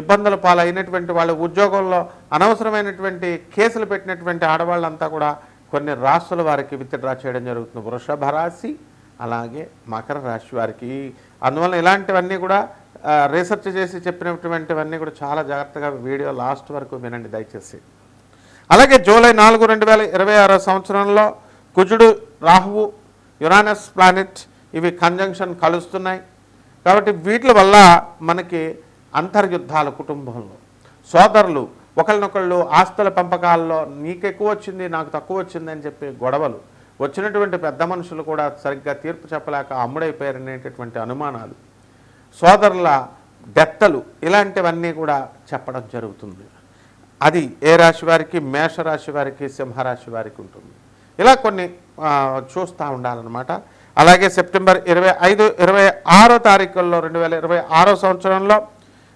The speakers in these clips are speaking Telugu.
ఇబ్బందుల పాలైనటువంటి వాళ్ళు ఉద్యోగంలో అనవసరమైనటువంటి కేసులు పెట్టినటువంటి ఆడవాళ్ళంతా కూడా కొన్ని రాసుల వారికి విత్డ్రా చేయడం జరుగుతుంది. వృషభ రాశి అలాగే మకర రాశి వారికి. అందువల్ల ఇలాంటివన్నీ కూడా రీసెర్చ్ చేసి చెప్పినటువంటివన్నీ కూడా చాలా జాగ్రత్తగా వీడియో లాస్ట్ వరకు వినండి దయచేసి. అలాగే జూలై నాలుగు రెండు వేల ఇరవై ఆరో సంవత్సరంలో కుజుడు రాహువు యురానస్ ప్లానెట్ ఇవి కంజంక్షన్ కలుస్తున్నాయి. కాబట్టి వీటి వల్ల మనకి అంతర్యుద్ధాల కుటుంబంలో. సోదరులు ఒకరినొకళ్ళు ఆస్తుల పెంపకాల్లో నీకు ఎక్కువ వచ్చింది నాకు తక్కువ వచ్చింది అని చెప్పి గొడవలు. వచ్చినటువంటి పెద్ద మనుషులు కూడా సరిగ్గా తీర్పు చెప్పలేక అమ్ముడైపోయారనేటటువంటి అనుమానాలు. సోదరుల డెత్తలు ఇలాంటివన్నీ కూడా చెప్పడం జరుగుతుంది. అది ఏ రాశి వారికి? మేషరాశి వారికి సింహరాశి వారికి ఉంటుంది. ఇలా కొన్ని చూస్తూ ఉండాలన్నమాట. అలాగే సెప్టెంబర్ ఇరవై ఐదు ఇరవై ఆరో తారీఖుల్లో రెండు వేల ఇరవై ఆరో సంవత్సరంలో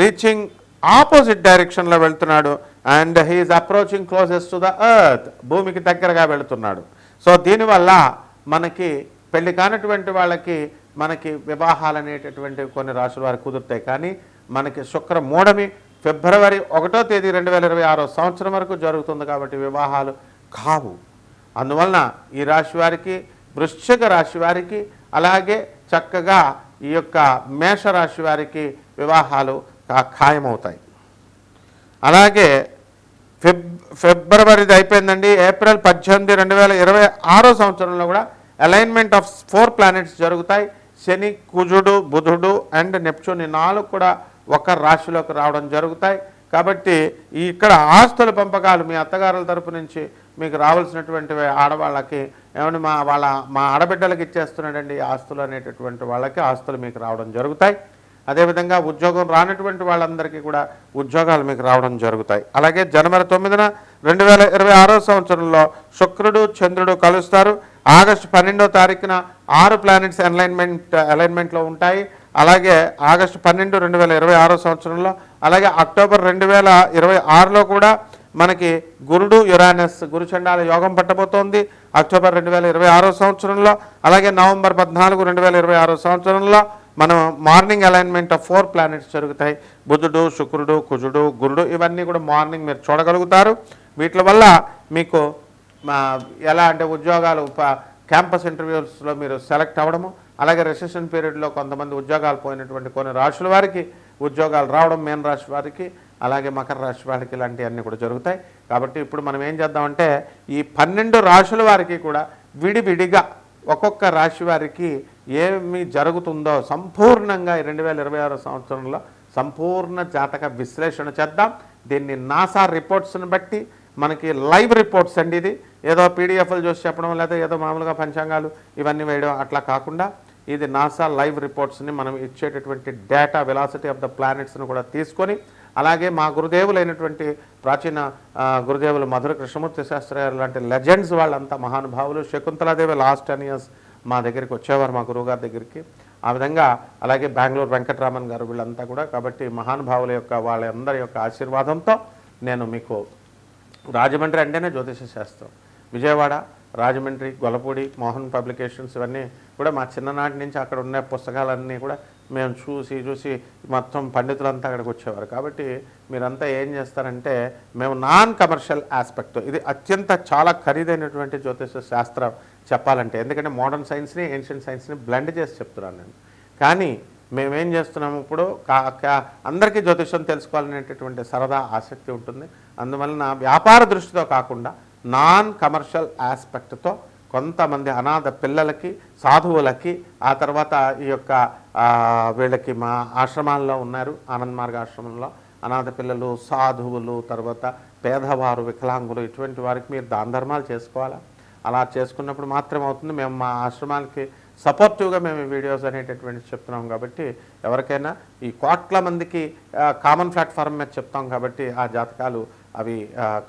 రీచింగ్ ఆపోజిట్ డైరెక్షన్లో వెళ్తున్నాడు. And he's approaching closest to the earth భూమికి దగ్గరగా వెళుతున్నాడు. సో దీనివల్ల మనకి పెళ్ళి కానటువంటి వాళ్ళకి మనకి వివాహాలు అనేటటువంటి కొన్ని రాశుల వారికి కుదురుతాయి. కానీ మనకి శుక్ర మూడమి ఫిబ్రవరి ఒకటో తేదీ రెండు వేల ఇరవై ఆరో సంవత్సరం వరకు జరుగుతుంది కాబట్టి వివాహాలు కావు. అందువలన ఈ రాశి వారికి వృశ్చిక రాశి వారికి అలాగే చక్కగా ఈ యొక్క మేష రాశి వారికి వివాహాలు ఖాయమవుతాయి. అలాగే ఫిబ్ ఫిబ్రవరిది అయిపోయిందండి. ఏప్రిల్ పద్దెనిమిది రెండు వేల ఇరవై ఆరో సంవత్సరంలో కూడా అలైన్మెంట్ ఆఫ్ ఫోర్ ప్లానెట్స్ జరుగుతాయి. శని కుజుడు బుధుడు అండ్ నెప్చూన్ నాలుగు కూడా ఒక రాశిలోకి రావడం జరుగుతాయి. కాబట్టి ఇక్కడ ఆస్తుల పంపకాలు మీ అత్తగారుల తరపు నుంచి మీకు రావాల్సినటువంటి ఆడవాళ్ళకి ఏమని మా వాళ్ళ మా ఆడబిడ్డలకి ఇచ్చేస్తున్నాడండి ఆస్తులు అనేటటువంటి వాళ్ళకి ఆస్తులు మీకు రావడం జరుగుతాయి. అదేవిధంగా ఉద్యోగం రానటువంటి వాళ్ళందరికీ కూడా ఉద్యోగాలు మీకు రావడం జరుగుతాయి. అలాగే జనవరి తొమ్మిదిన రెండు వేల ఇరవై ఆరో సంవత్సరంలో శుక్రుడు చంద్రుడు కలుస్తారు. ఆగస్టు పన్నెండో తారీఖున ఆరు ప్లానెట్స్ అలైన్మెంట్ అలైన్మెంట్లో ఉంటాయి. అలాగే ఆగస్టు పన్నెండు రెండు వేల ఇరవై ఆరో సంవత్సరంలో అలాగే అక్టోబర్ రెండు వేల ఇరవై ఆరులో కూడా మనకి గురుడు యురానస్ గురుచండాల యోగం పట్టబోతోంది. అక్టోబర్ రెండు వేల ఇరవై ఆరో సంవత్సరంలో అలాగే నవంబర్ పద్నాలుగు రెండు వేల ఇరవై ఆరో సంవత్సరంలో మనం morning alignment of four planets జరుగుతాయి. బుధుడు శుక్రుడు కుజుడు గురుడు ఇవన్నీ కూడా మార్నింగ్ మీరు చూడగలుగుతారు. వీటి వల్ల మీకు మా ఎలా అంటే ఉద్యోగాలు క్యాంపస్ ఇంటర్వ్యూస్లో మీరు సెలెక్ట్ అవ్వడము అలాగే రిసెషన్ పీరియడ్లో కొంతమంది ఉద్యోగాలు పోయినటువంటి కొన్ని రాశుల వారికి ఉద్యోగాలు రావడం మేన్ రాశి వారికి అలాగే మకర రాశి వారికి ఇలాంటివన్నీ కూడా జరుగుతాయి. కాబట్టి ఇప్పుడు మనం ఏం చేద్దామంటే ఈ పన్నెండు రాశుల వారికి కూడా విడివిడిగా ఒక్కొక్క రాశి వారికి ఏమి జరుగుతుందో సంపూర్ణంగా రెండు వేల ఇరవై ఆరో సంవత్సరంలో సంపూర్ణ జాతక విశ్లేషణ చేద్దాం. దీన్ని నాసా రిపోర్ట్స్ని బట్టి మనకి లైవ్ రిపోర్ట్స్ అండి ఇది. ఏదో పీడిఎఫ్లు చూసి చెప్పడం లేదా ఏదో మామూలుగా పంచాంగాలు ఇవన్నీ వేయడం అట్లా కాకుండా ఇది నాసా లైవ్ రిపోర్ట్స్ని మనం ఇచ్చేటటువంటి డేటా వెలాసిటీ ఆఫ్ ద ప్లానెట్స్ని కూడా తీసుకొని అలాగే మా గురుదేవులైనటువంటి ప్రాచీన గురుదేవులు మధుర కృష్ణమూర్తి శాస్త్రి గారు లాంటి లెజెండ్స్ వాళ్ళంతా మహానుభావులు శకుంతలాదేవి లాస్ట్ టెన్ ఇయర్స్ మా దగ్గరికి వచ్చేవారు మా గురువుగారి దగ్గరికి. ఆ విధంగా అలాగే బెంగళూరు వెంకటరామన్ గారు వీళ్ళంతా కూడా కాబట్టి మహానుభావుల యొక్క వాళ్ళందరి యొక్క ఆశీర్వాదంతో నేను మీకు రాజమండ్రి అంటేనే జ్యోతిష శాస్త్రం. విజయవాడ రాజమండ్రి గొలపూడి మోహన్ పబ్లికేషన్స్ ఇవన్నీ కూడా మా చిన్ననాటి నుంచి అక్కడ ఉన్న పుస్తకాలన్నీ కూడా మేము చూసి చూసి మొత్తం పండితులంతా అక్కడికి వచ్చేవారు. కాబట్టి మీరంతా ఏం చేస్తారంటే మేము నాన్ కమర్షియల్ ఆస్పెక్ట్. ఇది అత్యంత చాలా ఖరీదైనటువంటి జ్యోతిష శాస్త్రం. చెప్పాలంటే. ఎందుకంటే మోడర్న్ సైన్స్ని ఏన్షియంట్ సైన్స్ని బ్లెండ్ చేసి చెప్తున్నాను నేను. కానీ మేమేం చేస్తున్నాము ఇప్పుడు? కా అందరికీ జ్యోతిషం తెలుసుకోవాలనేటటువంటి సరదా ఆసక్తి ఉంటుంది. అందువలన వ్యాపార దృష్టితో కాకుండా నాన్ కమర్షియల్ ఆస్పెక్ట్తో కొంతమంది అనాథ పిల్లలకి సాధువులకి ఆ తర్వాత ఈ యొక్క వీళ్ళకి మా ఆశ్రమాల్లో ఉన్నారు ఆనంద్ మార్గ ఆశ్రమంలో. అనాథ పిల్లలు సాధువులు తర్వాత పేదవారు వికలాంగులు ఇటువంటి వారికి మీరు దాన ధర్మాలు చేసుకోవాలా? అలా చేసుకున్నప్పుడు మాత్రమే అవుతుంది మేము మా ఆశ్రమానికి సపోర్టివ్గా మేము ఈ వీడియోస్ అనేటటువంటి చెప్తున్నాం కాబట్టి ఎవరికైనా ఈ కోట్ల మందికి కామన్ ప్లాట్ఫామ్ మీద చెప్తాం కాబట్టి ఆ జాతకాలు అవి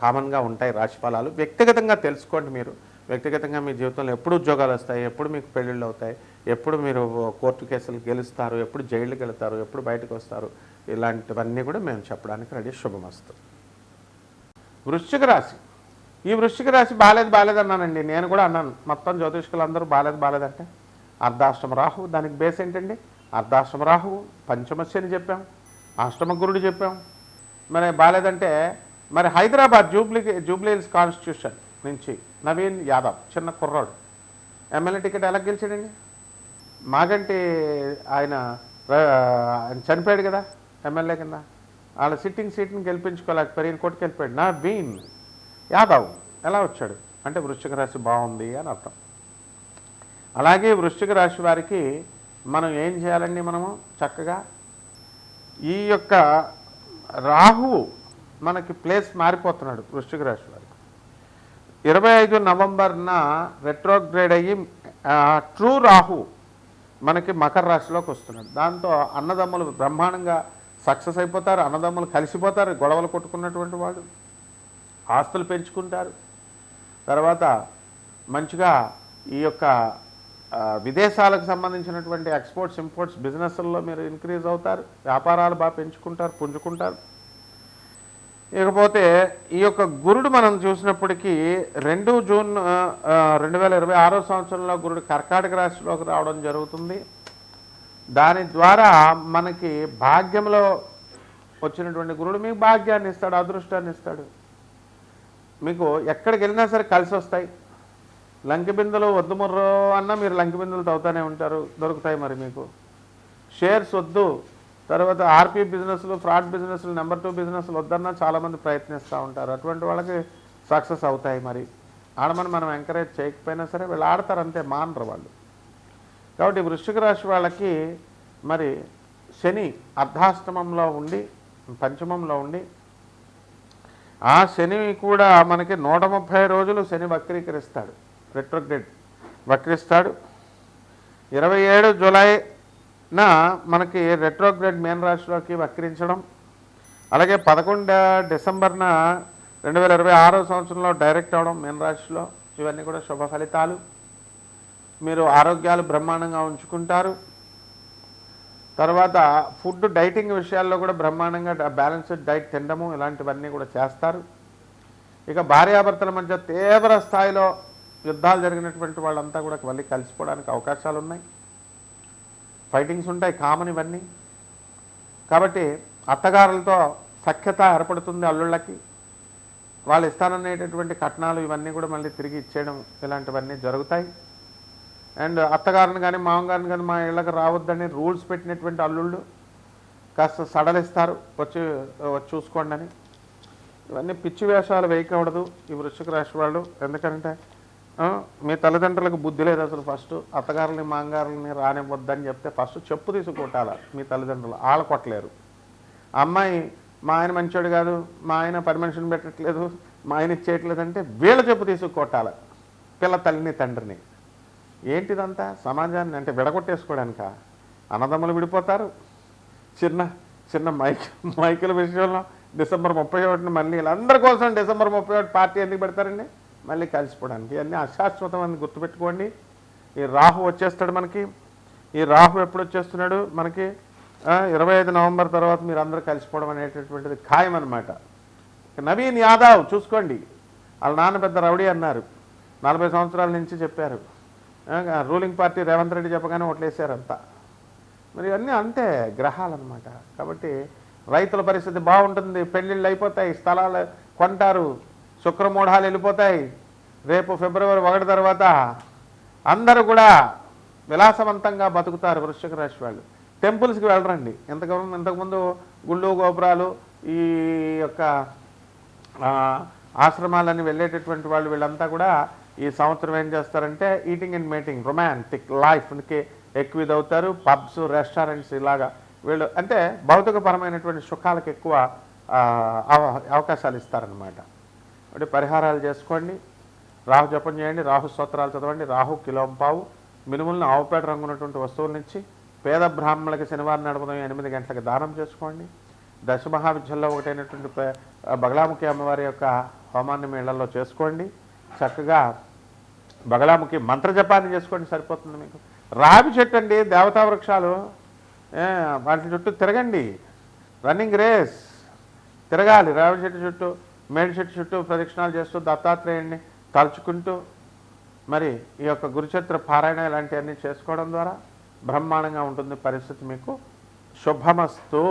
కామన్గా ఉంటాయి రాశిఫలాలు వ్యక్తిగతంగా తెలుసుకోండి మీరు. వ్యక్తిగతంగా మీ జీవితంలో ఎప్పుడు ఉద్యోగాలు వస్తాయి ఎప్పుడు మీకు పెళ్ళిళ్ళు అవుతాయి ఎప్పుడు మీరు కోర్టు కేసులు గెలుస్తారు ఎప్పుడు జైలుకి వెళ్తారు ఎప్పుడు బయటకు వస్తారు ఇలాంటివన్నీ కూడా మేము చెప్పడానికి రెడీ. శుభమస్తు. వృశ్చిక రాశి. ఈ వృశ్చిక రాశి బాలేదు బాలేదు అన్నానండి. నేను కూడా అన్నాను. మొత్తం జ్యోతిష్కులు అందరూ బాలేదు బాలేదంటే అర్ధాష్టమ రాహువు దానికి బేస్ ఏంటండి? అర్ధాష్టమ రాహువు పంచమశని చెప్పాం అష్టమ గురుడు చెప్పాం. మరి బాలేదంటే మరి హైదరాబాద్ జూబ్లీ జూబ్లీ హిల్స్ కాన్స్టిట్యూషన్ నుంచి నవీన్ యాదవ్ చిన్న కుర్రాడు. ఎమ్మెల్యే టికెట్ ఎలా గెలిచాడండి? మాగంటి ఆయన చనిపోయాడు కదా ఎమ్మెల్యే కింద. వాళ్ళ సిట్టింగ్ సీట్ని గెలిపించుకోలేకపోయారు ఈయన కోర్టుకు వెళ్ళిపోయాడు నా బీన్ యాదవ్ ఎలా వచ్చాడు? అంటే వృశ్చిక రాశి బాగుంది అని అర్థం. అలాగే వృశ్చిక రాశి వారికి మనం ఏం చేయాలండి మనము? చక్కగా ఈ యొక్క రాహువు మనకి ప్లేస్ మారిపోతున్నాడు వృశ్చిక రాశి వారికి. ఇరవై ఐదు నవంబర్న రెట్రోగ్రేడ్ అయ్యి ట్రూ రాహు మనకి మకర రాశిలోకి వస్తున్నాడు. దాంతో అన్నదమ్ములు బ్రహ్మాండంగా సక్సెస్ అయిపోతారు అన్నదమ్ములు కలిసిపోతారు గొడవలు కొట్టుకున్నటువంటి వాళ్ళు. ఆస్తులు పెంచుకుంటారు. తర్వాత మంచిగా ఈ యొక్క విదేశాలకు సంబంధించినటువంటి ఎక్స్పోర్ట్స్ ఇంపోర్ట్స్ బిజినెస్ల్లో మీరు ఇంక్రీజ్ అవుతారు. వ్యాపారాలు బాగా పెంచుకుంటారు పుంజుకుంటారు. ఇకపోతే ఈ యొక్క గురుడు మనం చూసినప్పటికీ రెండు జూన్ రెండు వేల ఇరవై ఆరో సంవత్సరంలో గురుడు కర్కాటక రాశిలోకి రావడం జరుగుతుంది. దాని ద్వారా మనకి భాగ్యంలో వచ్చినటువంటి గురుడు మీకు భాగ్యాన్ని ఇస్తాడు అదృష్టాన్ని ఇస్తాడు. మీకు ఎక్కడికి వెళ్ళినా సరే కలిసి వస్తాయి. లంకి బిందెలు వద్దు ముర్రో అన్నా మీరు లంకి బిందెలు తవ్వుతూనే ఉంటారు. దొరుకుతాయి మరి మీకు. షేర్స్ వద్దు. తర్వాత ఆర్పీ బిజినెస్లు ఫ్రాడ్ బిజినెస్లు నెంబర్ టూ బిజినెస్లు వద్దన్నా చాలామంది ప్రయత్నిస్తూ ఉంటారు. అటువంటి వాళ్ళకి సక్సెస్ అవుతాయి మరి. ఆడమని మనం ఎంకరేజ్ చేయకపోయినా సరే వీళ్ళు ఆడతారు అంతే మానరు వాళ్ళు. కాబట్టి వృశ్చిక రాశి వాళ్ళకి మరి శని అర్ధాష్టమంలో ఉండి పంచమంలో ఉండి ఆ శని కూడా మనకి నూట ముప్పై రోజులు శని వక్రీకరిస్తాడు. రెట్రోగ్రేడ్ వక్రిస్తాడు. ఇరవై ఏడు జులైన మనకి రెట్రోగ్రేడ్ మేన్ రాశిలోకి వక్రించడం. అలాగే పదకొండు డిసెంబర్న రెండు వేల ఇరవై ఆరో సంవత్సరంలో డైరెక్ట్ అవడం మేన్ రాశిలో. ఇవన్నీ కూడా శుభ ఫలితాలు. మీరు ఆరోగ్యాలు బ్రహ్మాండంగా ఉంచుకుంటారు. తర్వాత ఫుడ్ డైటింగ్ విషయాల్లో కూడా బ్రహ్మాండంగా బ్యాలెన్స్డ్ డైట్ తినడము ఇలాంటివన్నీ కూడా చేస్తారు. ఇక భార్యాభర్తల మధ్య తీవ్ర స్థాయిలో యుద్ధాలు జరిగినటువంటి వాళ్ళంతా కూడా మళ్ళీ కలిసిపోవడానికి అవకాశాలు ఉన్నాయి ఫైటింగ్స్ ఉంటాయి కామన్ ఇవన్నీ. కాబట్టి అత్తగారులతో సఖ్యత ఏర్పడుతుంది అల్లుళ్ళకి. వాళ్ళు ఇస్తాననేటటువంటి కట్నాలు ఇవన్నీ కూడా మళ్ళీ తిరిగి ఇచ్చేయడం ఇలాంటివన్నీ జరుగుతాయి. అండ్ అత్తగారిని కానీ మామగారిని కానీ మా ఇళ్ళకి రావద్దని రూల్స్ పెట్టినటువంటి అల్లుళ్ళు కాస్త సడలిస్తారు. వచ్చి వచ్చి చూసుకోండి అని. ఇవన్నీ పిచ్చి వేషాలు వేయకూడదు ఈ వృషిక రాశి వాళ్ళు. ఎందుకంటే మీ తల్లిదండ్రులకు బుద్ధి లేదు అసలు ఫస్ట్. అత్తగారులని మాంగారులని రానివ్వద్దని చెప్తే ఫస్ట్ చెప్పు తీసి మీ తల్లిదండ్రులు. వాళ్ళు కొట్టలేరు. అమ్మాయి మా ఆయన మంచోడు కాదు మా ఆయన పని మనిషిని పెట్టట్లేదు మా ఆయన చేయట్లేదంటే వీళ్ళ చెప్పు తీసి పిల్ల తల్లిని తండ్రిని. ఏంటిదంతా? సమాజాన్ని అంటే విడగొట్టేసుకోవడానిక అన్నదమ్ములు విడిపోతారు. చిన్న చిన్న మైక్ మైకుల విషయంలో డిసెంబర్ ముప్పై ఒకటిని మళ్ళీ వీళ్ళందరి కోసం డిసెంబర్ ముప్పై ఒకటి పార్టీ ఎందుకు పెడతారండి? మళ్ళీ కలిసిపోవడానికి. ఇవన్నీ అశాశ్వతం అని గుర్తుపెట్టుకోండి. ఈ రాహు వచ్చేస్తాడు మనకి. ఈ రాహు ఎప్పుడు వచ్చేస్తున్నాడు మనకి? ఇరవై ఐదు నవంబర్ తర్వాత మీరు అందరూ కలిసిపోవడం అనేటటువంటిది ఖాయం అనమాట నవీన్ యాదవ్ చూసుకోండి. వాళ్ళ నాన్న పెద్ద రౌడీ అన్నారు. నలభై సంవత్సరాల నుంచి చెప్పారు. రూలింగ్ పార్టీ రేవంత్ రెడ్డి చెప్పగానే ఓట్లేసారు అంతా మరి ఇవన్నీ అంతే గ్రహాలు అనమాట కాబట్టి రైతుల పరిస్థితి బాగుంటుంది పెళ్ళిళ్ళు అయిపోతాయి స్థలాలు కొంటారు శుక్రమూఢాలు వెళ్ళిపోతాయి. రేపు ఫిబ్రవరి ఒకటి తర్వాత అందరూ కూడా విలాసవంతంగా బతుకుతారు వృశ్చిక రాశి వాళ్ళు. టెంపుల్స్కి వెళ్ళరండి. ఇంతకు ఇంతకుముందు గుళ్ళు గోపురాలు ఈ యొక్క ఆశ్రమాలని వెళ్ళేటటువంటి వాళ్ళు వీళ్ళంతా కూడా ఈ సంవత్సరం ఏం చేస్తారంటే ఈటింగ్ అండ్ మీటింగ్ రొమాంటిక్ లైఫ్కి ఎక్కువ ఇది అవుతారు పబ్స్ రెస్టారెంట్స్ ఇలాగా వీళ్ళు అంటే భౌతికపరమైనటువంటి సుఖాలకు ఎక్కువ అవ- అవకాశాలు ఇస్తారనమాట అంటే పరిహారాలు చేసుకోండి. రాహు జపం చేయండి. రాహు స్తోత్రాలు చదవండి. రాహు కిలోంపావు. మినుములను ఆవుపేట రంగు ఉన్నటువంటి వస్తువుల నుంచి పేద బ్రాహ్మణులకి శనివారం నడుపుదాం ఎనిమిది గంటలకు దానం చేసుకోండి. దశ మహావిద్యల్లో ఒకటైనటువంటి బగలాముఖి అమ్మవారి యొక్క హోమాన్ని మీ చేసుకోండి. చక్కగా బగలాముఖి మంత్రజపాన్ని చేసుకోండి సరిపోతుంది మీకు. రావి చెట్టు అండి దేవతా వృక్షాలు. వాటి చుట్టూ తిరగండి. Running race. తిరగాలి రావి చెట్టు చుట్టూ మేడి చెట్టు చుట్టూ ప్రదక్షిణాలు చేస్తూ దత్తాత్రేయుడిని తలుచుకుంటూ మరి ఈ యొక్క గురుచరిత్ర పారాయణ ఇలాంటివన్నీ చేసుకోవడం ద్వారా బ్రహ్మాండంగా ఉంటుంది పరిస్థితి మీకు. శుభమస్తు.